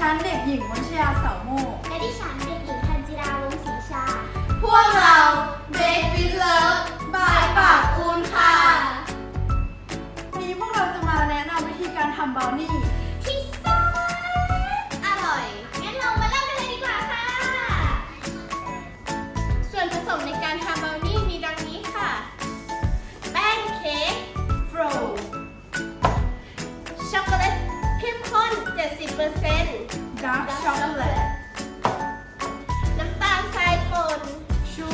ฉันเด็กหญิงวัชยาเสาโมกและดิฉันเด็กหญิงธันจิราวงศรีชา พวกเรา Bake with Love บายปากอูนค่ะ วันนี้พวกเราจะมาแนะนำวิธีการทำบราวนี่ 70%ดาร์กช็อกโกแลตน้ำตาลทรายป่นชู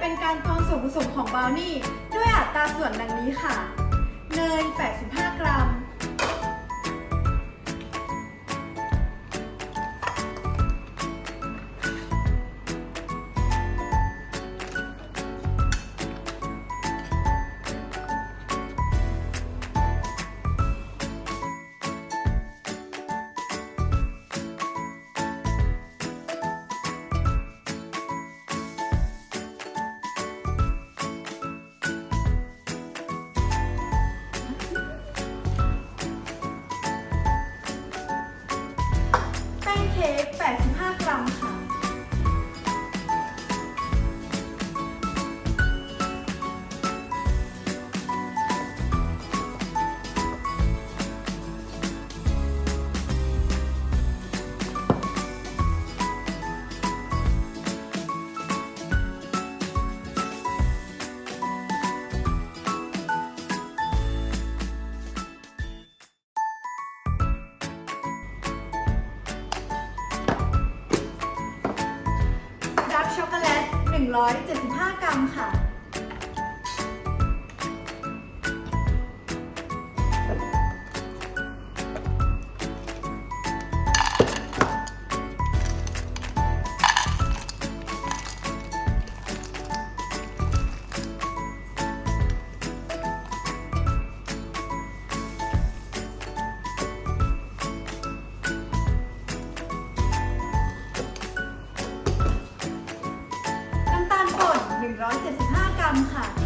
เป็นการตวงส่วนผสมของบราวนี่ ด้วยอัตราส่วนดังนี้ค่ะ เนย 85 กรัม เค้ก 175 กรัมค่ะ 175 กรัมค่ะ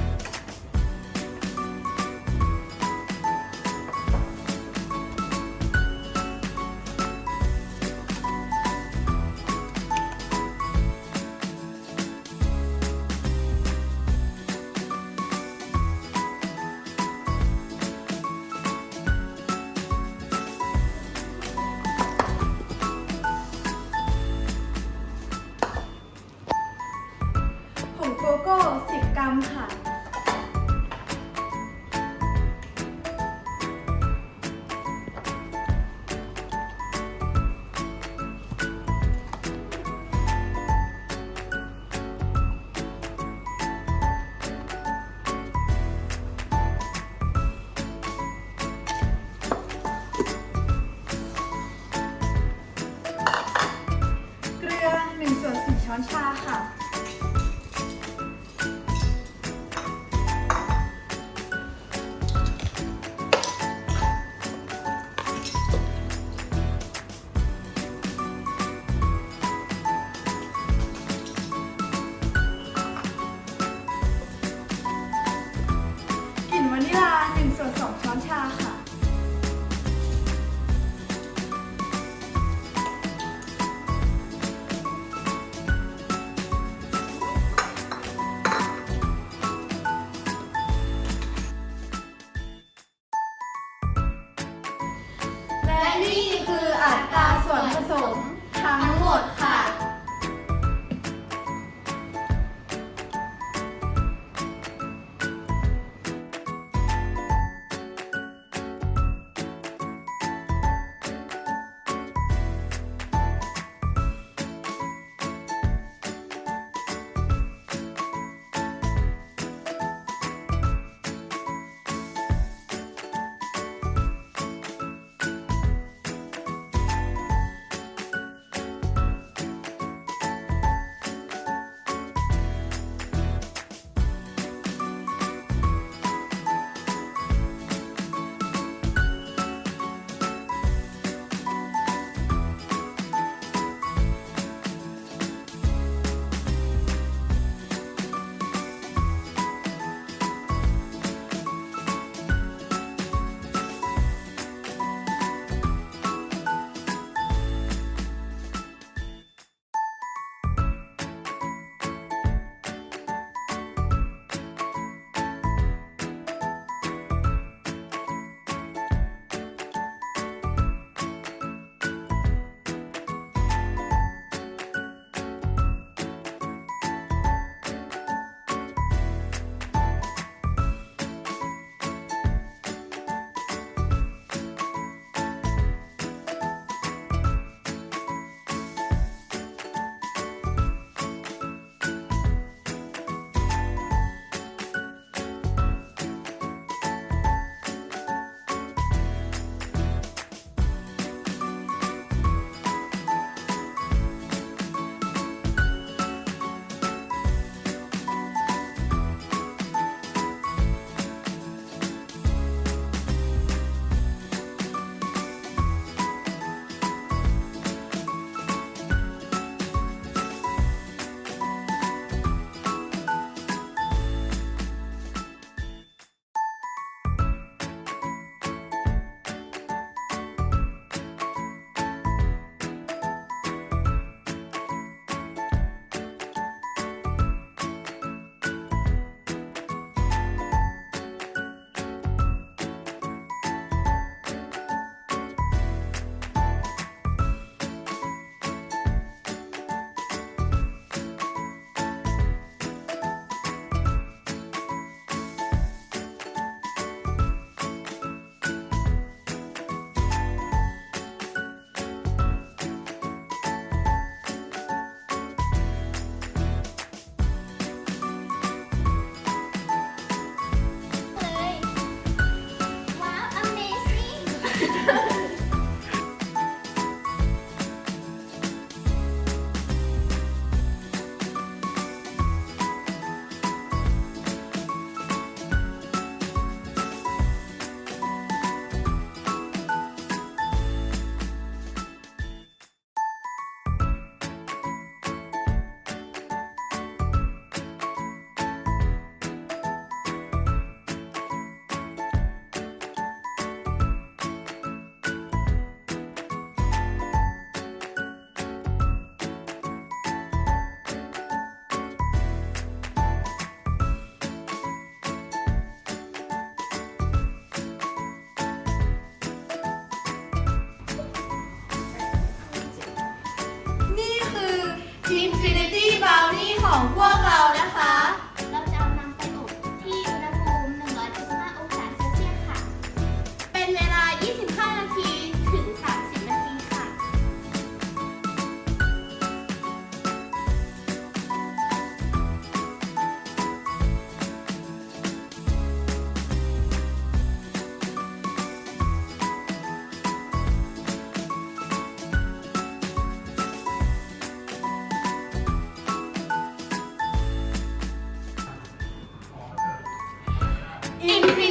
infinite.